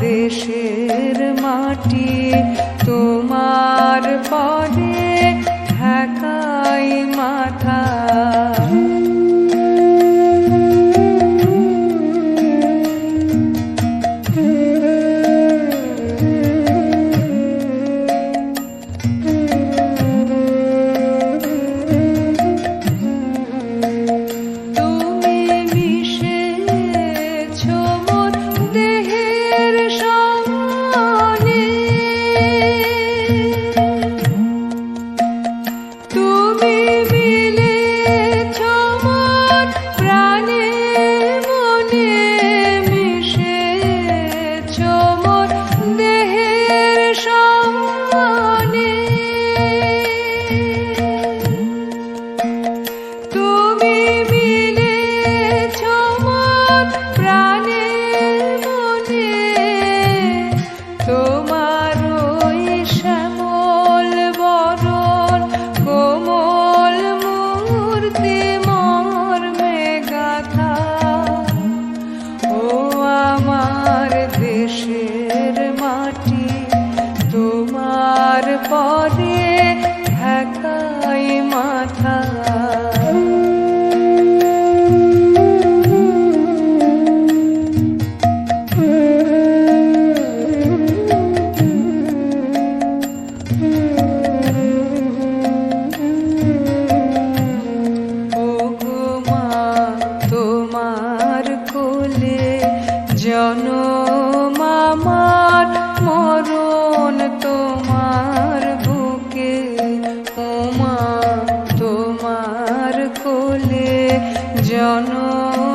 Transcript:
দেশের মাটি তোমার পদ দেশের মাটি তোমার পরে ঢাকাই মাথা। তোমার yo nunca